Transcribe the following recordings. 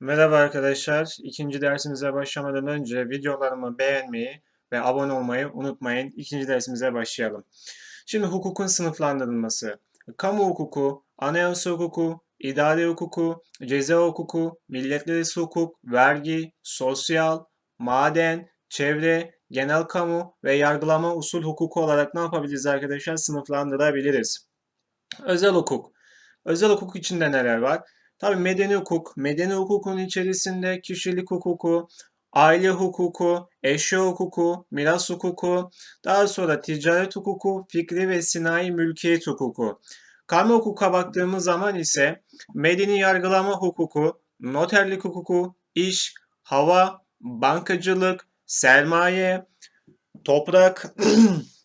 Merhaba arkadaşlar. İkinci dersimize başlamadan önce videolarımı beğenmeyi ve abone olmayı unutmayın. İkinci dersimize başlayalım. Şimdi hukukun sınıflandırılması. Kamu hukuku, anayasa hukuku, idari hukuku, ceza hukuku, milletler arası hukuk, vergi, sosyal, maden, çevre, genel kamu ve yargılama usul hukuku olarak ne yapabiliriz arkadaşlar? Sınıflandırabiliriz. Özel hukuk. Özel hukuk içinde neler var? Tabii medeni hukuk, medeni hukukun içerisinde kişilik hukuku, aile hukuku, eşya hukuku, miras hukuku, daha sonra ticaret hukuku, fikri ve sinayi mülkiyet hukuku. Kamu hukuka baktığımız zaman ise medeni yargılama hukuku, noterlik hukuku, iş, hava, bankacılık, sermaye, toprak,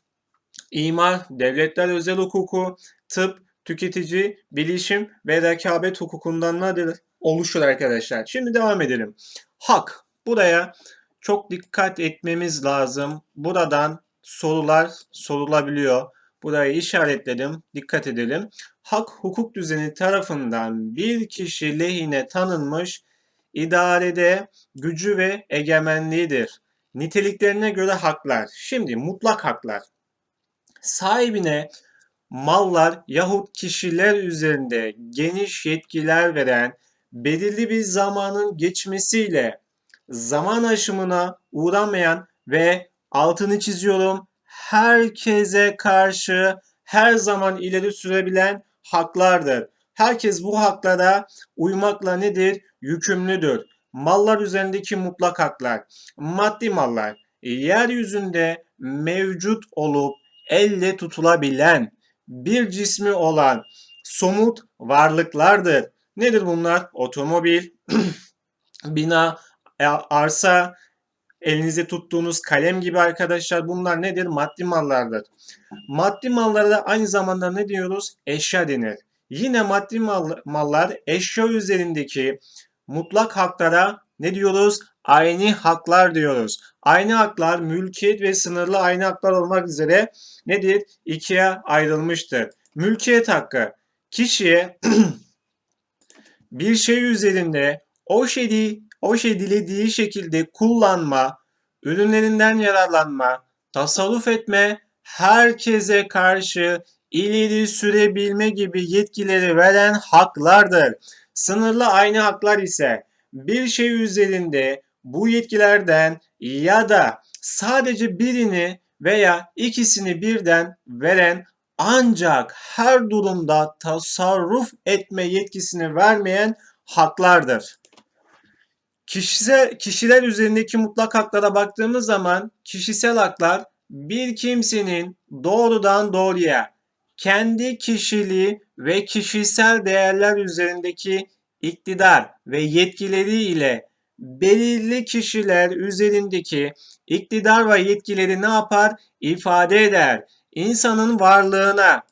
imar, devletler özel hukuku, tıp, tüketici, bilişim ve rekabet hukukundan? Oluşur arkadaşlar. Şimdi devam edelim. Hak. Buraya çok dikkat etmemiz lazım. Buradan sorular sorulabiliyor. Burayı işaretledim. Dikkat edelim. Hak hukuk düzeni tarafından bir kişi lehine tanınmış idarede gücü ve egemenliğidir. Niteliklerine göre haklar. Şimdi mutlak haklar. Sahibine mallar yahut kişiler üzerinde geniş yetkiler veren belirli bir zamanın geçmesiyle zaman aşımına uğramayan ve altını çiziyorum herkese karşı her zaman ileri sürebilen haklardır. Herkes bu haklara uymakla nedir? Yükümlüdür. Mallar üzerindeki mutlak haklar, maddi mallar, yeryüzünde mevcut olup elle tutulabilen bir cismi olan somut varlıklardır. Nedir bunlar? Otomobil, bina, e, arsa, elinizde tuttuğunuz kalem gibi arkadaşlar bunlar nedir? Maddi mallardır. Maddi mallara da aynı zamanda ne diyoruz? Eşya denir. Yine maddi mallar eşya üzerindeki mutlak haklara ne diyoruz? Aynı haklar diyoruz. Aynı haklar mülkiyet ve sınırlı aynı haklar olmak üzere nedir? İkiye ayrılmıştır. Mülkiyet hakkı kişiye bir şey üzerinde o şeyi o şey dilediği şekilde kullanma, ürünlerinden yararlanma, tasarruf etme, herkese karşı ileri sürebilme gibi yetkileri veren haklardır. Sınırlı aynı haklar ise bir şey üzerinde bu yetkilerden ya da sadece birini veya ikisini birden veren ancak her durumda tasarruf etme yetkisini vermeyen haklardır. Kişisel, kişiler üzerindeki mutlak haklara baktığımız zaman kişisel haklar bir kimsenin doğrudan doğruya kendi kişiliği ve kişisel değerler üzerindeki iktidar ve yetkileri ile belirli kişiler üzerindeki iktidar ve yetkileri ne yapar? İfade eder. İnsanın varlığına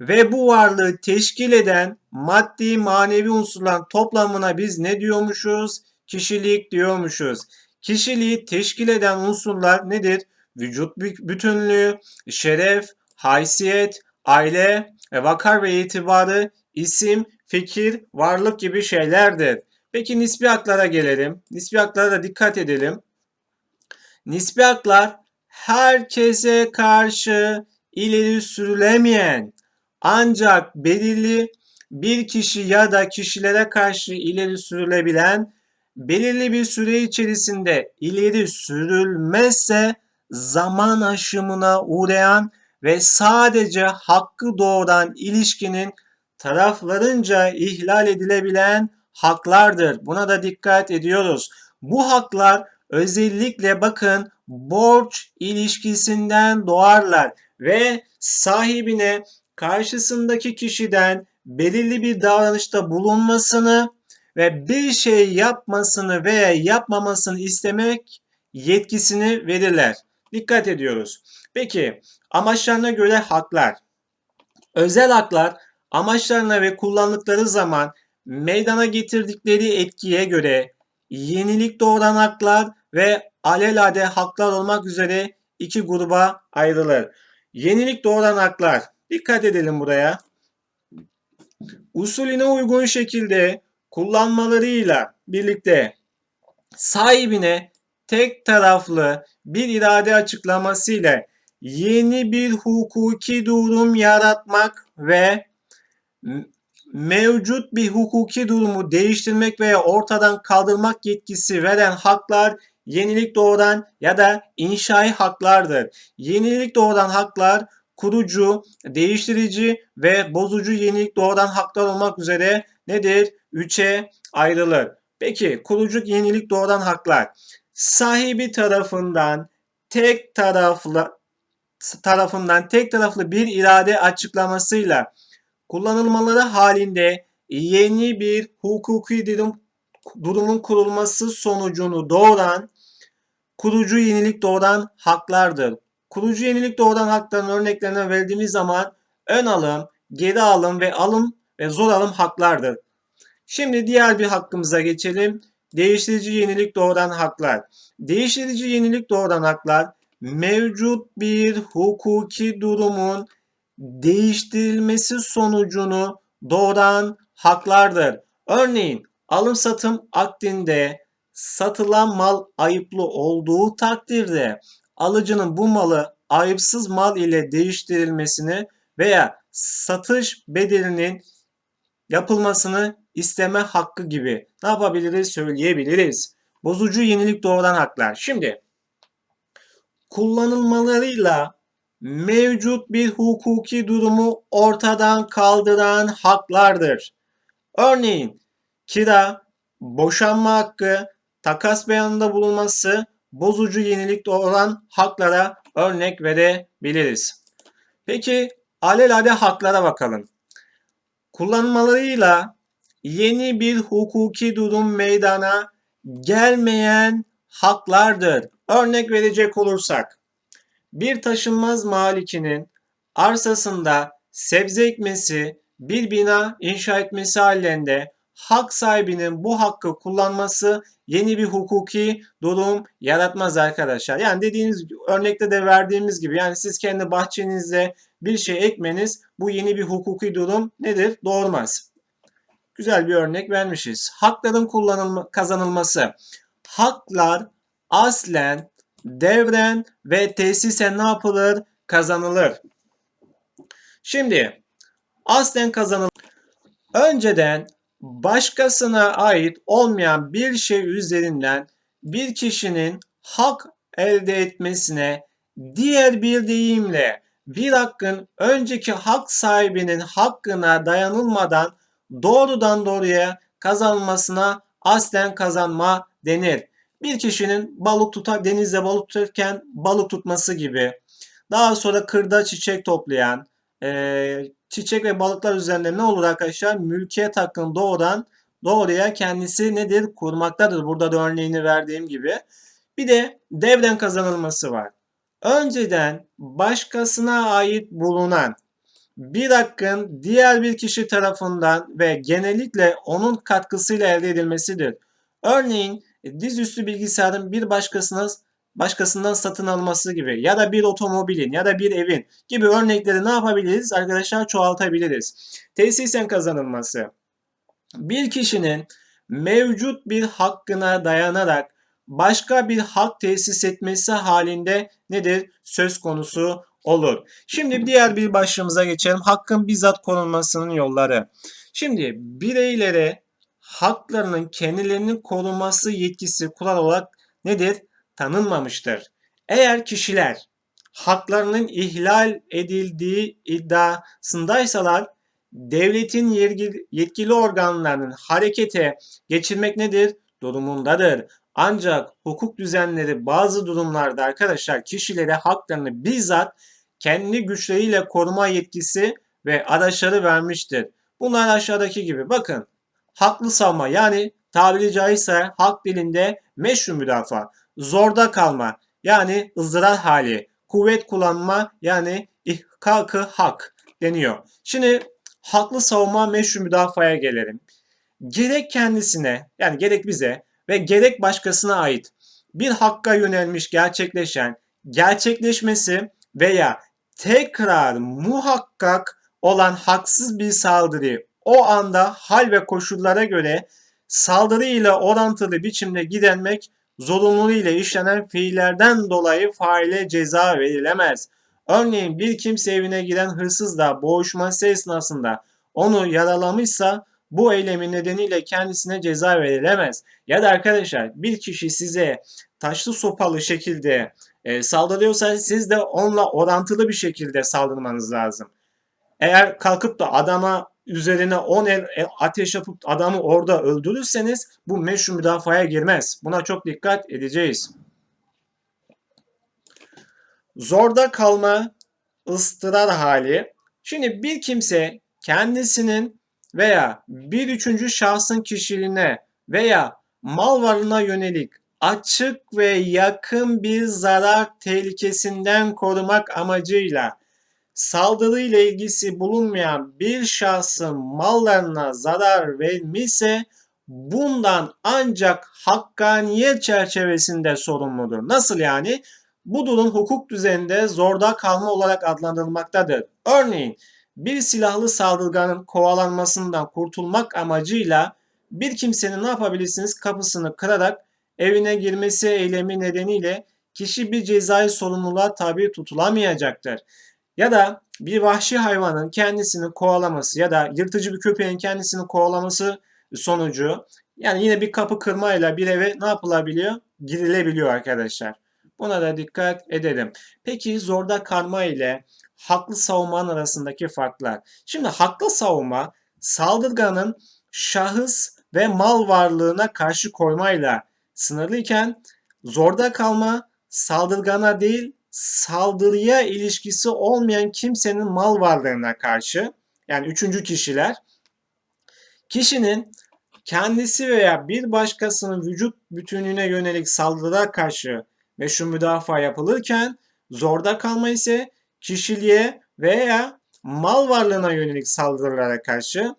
ve bu varlığı teşkil eden maddi manevi unsurların toplamına biz ne diyormuşuz? Kişilik diyormuşuz. Kişiliği teşkil eden unsurlar nedir? Vücut bütünlüğü, şeref, haysiyet, aile, vakar ve itibarı, isim, fikir, varlık gibi şeylerdir. Peki nispi haklara gelelim. Nispi haklara da dikkat edelim. Nispi haklar herkese karşı ileri sürülemeyen ancak belirli bir kişi ya da kişilere karşı ileri sürülebilen belirli bir süre içerisinde ileri sürülmezse zaman aşımına uğrayan ve sadece hakkı doğuran ilişkinin taraflarınca ihlal edilebilen haklardır. Buna da dikkat ediyoruz. Bu haklar özellikle bakın borç ilişkisinden doğarlar ve sahibine karşısındaki kişiden belirli bir davranışta bulunmasını ve bir şey yapmasını veya yapmamasını istemek yetkisini verirler. Dikkat ediyoruz. Peki amaçlarına göre haklar. Özel haklar amaçlarına ve kullandıkları zaman meydana getirdikleri etkiye göre yenilik doğuran haklar ve alelade haklar olmak üzere iki gruba ayrılır. Yenilik doğuran haklar. Dikkat edelim buraya. Usulüne uygun şekilde kullanmalarıyla birlikte sahibine tek taraflı bir irade açıklaması ile yeni bir hukuki durum yaratmak ve mevcut bir hukuki durumu değiştirmek veya ortadan kaldırmak yetkisi veren haklar yenilik doğuran ya da inşai haklardır. Yenilik doğuran haklar kurucu, değiştirici ve bozucu yenilik doğuran haklar olmak üzere nedir? Üçe ayrılır. Peki kurucu yenilik doğuran haklar sahibi tarafından tek taraflı tarafından tek taraflı bir irade açıklamasıyla kullanılmaları halinde yeni bir hukuki durum, durumun kurulması sonucunu doğuran kurucu yenilik doğuran haklardır. Kurucu yenilik doğuran hakların örneklerine verdiğimiz zaman ön alım, geri alım ve alım ve zor alım haklardır. Şimdi diğer bir hakkımıza geçelim. Değiştirici yenilik doğuran haklar. Değiştirici yenilik doğuran haklar mevcut bir hukuki durumun değiştirilmesi sonucunu doğuran haklardır. Örneğin alım satım akdinde satılan mal ayıplı olduğu takdirde alıcının bu malı ayıpsız mal ile değiştirilmesini veya satış bedelinin yapılmasını isteme hakkı gibi ne yapabiliriz söyleyebiliriz. Bozucu yenilik doğuran haklar. Şimdi kullanılmalarıyla mevcut bir hukuki durumu ortadan kaldıran haklardır. Örneğin kira, boşanma hakkı, takas beyanında bulunması bozucu yenilik doğuran haklara örnek verebiliriz. Peki alelade haklara bakalım. Kullanmalarıyla yeni bir hukuki durum meydana gelmeyen haklardır. Örnek verecek olursak bir taşınmaz malikinin arsasında sebze ekmesi, bir bina inşa etmesi halinde hak sahibinin bu hakkı kullanması yeni bir hukuki durum yaratmaz arkadaşlar. Yani dediğiniz örnekte de verdiğimiz gibi yani siz kendi bahçenizde bir şey ekmeniz bu yeni bir hukuki durum nedir? Doğurmaz. Güzel bir örnek vermişiz. Hakların kullanılma, kazanılması. Haklar aslen, devren ve tesisen ne yapılır? Kazanılır. Şimdi aslen kazanılır. Önceden başkasına ait olmayan bir şey üzerinden bir kişinin hak elde etmesine diğer bir deyimle bir hakkın önceki hak sahibinin hakkına dayanılmadan doğrudan doğruya kazanılmasına aslen kazanma denir. Bir kişinin balık tutar, denizde balık tutarken balık tutması gibi. Daha sonra kırda çiçek toplayan, e, çiçek ve balıklar üzerinde ne olur arkadaşlar? Mülkiyet hakkını doğuran doğruya kendisi nedir? Kurmaktadır. Burada da örneğini verdiğim gibi. Bir de devren kazanılması var. Önceden başkasına ait bulunan bir hakkın diğer bir kişi tarafından ve genellikle onun katkısıyla elde edilmesidir. Örneğin dizüstü bilgisayarın bir başkasına başkasından satın alması gibi ya da bir otomobilin ya da bir evin gibi örnekleri ne yapabiliriz? Arkadaşlar çoğaltabiliriz. Tesisen kazanılması. Bir kişinin mevcut bir hakkına dayanarak başka bir hak tesis etmesi halinde nedir? Söz konusu olur. Şimdi diğer bir başlığımıza geçelim. Hakkın bizzat konulmasının yolları. Şimdi bireylere haklarının kendilerinin korunması yetkisi kural olarak nedir? Tanınmamıştır. Eğer kişiler haklarının ihlal edildiği iddiasındaysalar devletin yetkili organlarının harekete geçirmek nedir? Durumundadır. Ancak hukuk düzenleri bazı durumlarda arkadaşlar kişilere haklarını bizzat kendi güçleriyle koruma yetkisi ve araçları vermiştir. Bunlar aşağıdaki gibi. Bakın haklı savma yani tabiri caizse hak dilinde meşru müdafaa, zorda kalma. Yani ızdırar hali, kuvvet kullanma. Yani ihkakı hak deniyor. Şimdi haklı savunma meşru müdafaya gelelim. Gerek kendisine yani gerek bize ve gerek başkasına ait bir hakka yönelmiş gerçekleşen, gerçekleşmesi veya tekrar muhakkak olan haksız bir saldırı o anda hal ve koşullara göre saldırı ile orantılı biçimde gidenmek zorunluluğu ile işlenen fiillerden dolayı faile ceza verilemez. Örneğin bir kimse evine giren hırsızla boğuşması esnasında onu yaralamışsa bu eylemin nedeniyle kendisine ceza verilemez. Ya da arkadaşlar bir kişi size taşlı sopalı şekilde e, saldırıyorsa siz de onunla orantılı bir şekilde saldırmanız lazım. Eğer kalkıp da adama üzerine 10 el e, ateş yapıp adamı orada öldürürseniz bu meşru müdafaya girmez. Buna çok dikkat edeceğiz. Zorda kalma, ıstırar hali. Şimdi bir kimse kendisinin veya bir üçüncü şahsın kişiliğine veya mal varlığına yönelik açık ve yakın bir zarar tehlikesinden korumak amacıyla saldırı ile ilgisi bulunmayan bir şahsın mallarına zarar vermişse bundan ancak hakkaniyet çerçevesinde sorumludur. Nasıl yani? Bu durum hukuk düzeninde zorda kalma olarak adlandırılmaktadır. Örneğin bir silahlı saldırganın kovalanmasından kurtulmak amacıyla bir kimsenin ne yapabilirsiniz? Kapısını kırarak evine girmesi eylemi nedeniyle kişi bir cezai sorumluluğa tabi tutulamayacaktır. Ya da bir vahşi hayvanın kendisini kovalaması ya da yırtıcı bir köpeğin kendisini kovalaması sonucu yani yine bir kapı kırmayla bir eve ne yapılabiliyor? Girilebiliyor arkadaşlar. Buna da dikkat edelim. Peki zorda kalma ile haklı savunmanın arasındaki farklar. Şimdi haklı savunma saldırganın şahıs ve mal varlığına karşı koymayla sınırlıyken zorda kalma saldırgana değil saldırıya ilişkisi olmayan kimsenin mal varlığına karşı yani üçüncü kişiler kişinin kendisi veya bir başkasının vücut bütünlüğüne yönelik saldırılara karşı meşru müdafaa yapılırken zorda kalma ise kişiliğe veya mal varlığına yönelik saldırılara karşı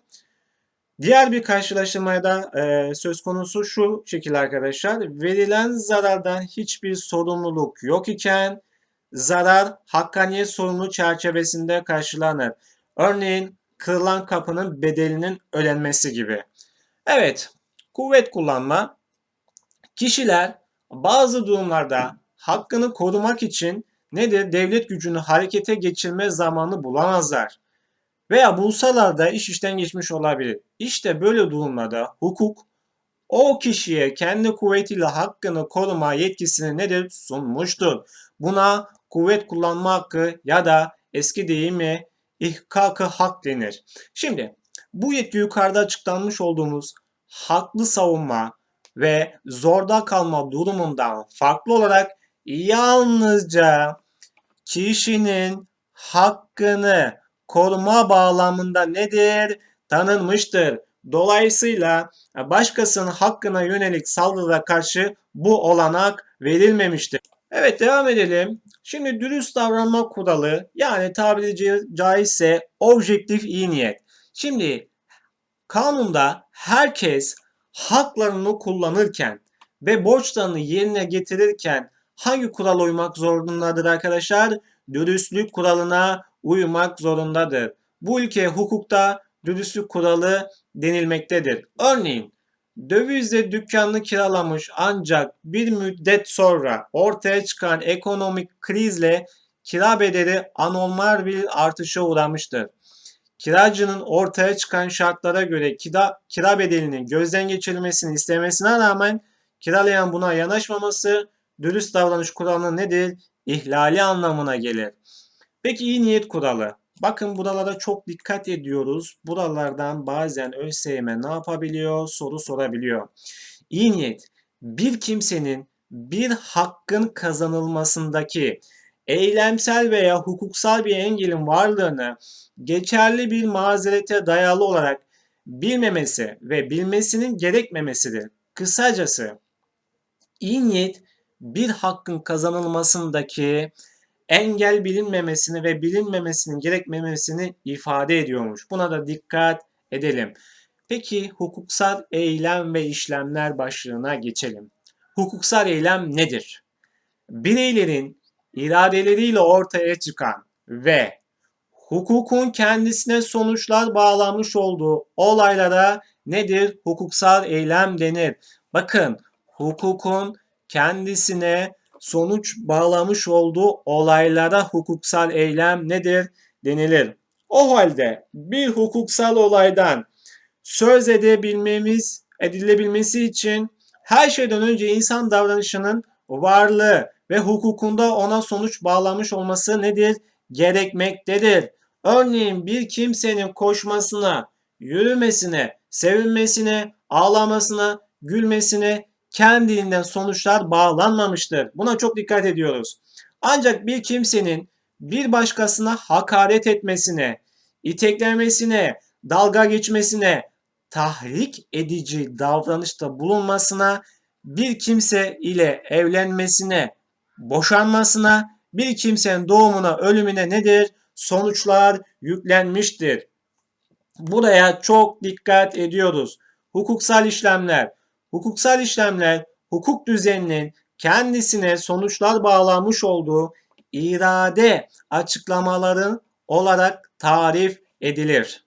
Diğer bir karşılaştırmaya da e, söz konusu şu şekilde arkadaşlar. Verilen zarardan hiçbir sorumluluk yok iken zarar hakkaniyet sorumluluğu çerçevesinde karşılanır. Örneğin kırılan kapının bedelinin ödenmesi gibi. Evet, kuvvet kullanma. Kişiler bazı durumlarda hakkını korumak için nedir? Devlet gücünü harekete geçirme zamanı bulamazlar. Veya bulsalar da iş işten geçmiş olabilir. İşte böyle durumlarda hukuk o kişiye kendi kuvvetiyle hakkını koruma yetkisini nedir sunmuştur. Buna kuvvet kullanma hakkı ya da eski deyimi ihkakı hak denir. Şimdi bu yetki yukarıda açıklanmış olduğumuz haklı savunma ve zorda kalma durumundan farklı olarak yalnızca kişinin hakkını koruma bağlamında nedir? Tanınmıştır. Dolayısıyla başkasının hakkına yönelik saldırıya karşı bu olanak verilmemiştir. Evet devam edelim. Şimdi dürüst davranma kuralı yani tabiri caizse objektif iyi niyet. Şimdi kanunda herkes haklarını kullanırken ve borçlarını yerine getirirken hangi kural uymak zorundadır arkadaşlar? Dürüstlük kuralına uymak zorundadır. Bu ülke hukukta dürüstlük kuralı denilmektedir. Örneğin dövizle dükkanını kiralamış ancak bir müddet sonra ortaya çıkan ekonomik krizle kira bedeli anormal bir artışa uğramıştır. Kiracının ortaya çıkan şartlara göre kira, kira bedelinin gözden geçirilmesini istemesine rağmen kiralayan buna yanaşmaması dürüst davranış kuralının nedir? İhlali anlamına gelir. Peki iyi niyet kuralı. Bakın buralara çok dikkat ediyoruz. Buralardan bazen ÖSYM ne yapabiliyor? Soru sorabiliyor. İyi niyet bir kimsenin bir hakkın kazanılmasındaki eylemsel veya hukuksal bir engelin varlığını geçerli bir mazerete dayalı olarak bilmemesi ve bilmesinin gerekmemesidir. Kısacası iyi niyet bir hakkın kazanılmasındaki engel bilinmemesini ve bilinmemesinin gerekmemesini ifade ediyormuş. Buna da dikkat edelim. Peki hukuksal eylem ve işlemler başlığına geçelim. Hukuksal eylem nedir? Bireylerin iradeleriyle ortaya çıkan ve hukukun kendisine sonuçlar bağlamış olduğu olaylara nedir? Hukuksal eylem denir. Bakın hukukun kendisine sonuç bağlamış olduğu olaylara hukuksal eylem nedir? denilir. O halde bir hukuksal olaydan söz edebilmemiz, edilebilmesi için her şeyden önce insan davranışının varlığı ve hukukunda ona sonuç bağlamış olması nedir? Gerekmektedir. Örneğin bir kimsenin koşmasına, yürümesine, sevinmesine, ağlamasına, gülmesine kendiliğinden sonuçlar bağlanmamıştır. Buna çok dikkat ediyoruz. Ancak bir kimsenin bir başkasına hakaret etmesine, iteklemesine, dalga geçmesine, tahrik edici davranışta bulunmasına, bir kimse ile evlenmesine, boşanmasına, bir kimsenin doğumuna, ölümüne nedir? Sonuçlar yüklenmiştir. Buraya çok dikkat ediyoruz. Hukuksal işlemler. Hukuksal işlemler hukuk düzeninin kendisine sonuçlar bağlanmış olduğu irade açıklamaların olarak tarif edilir.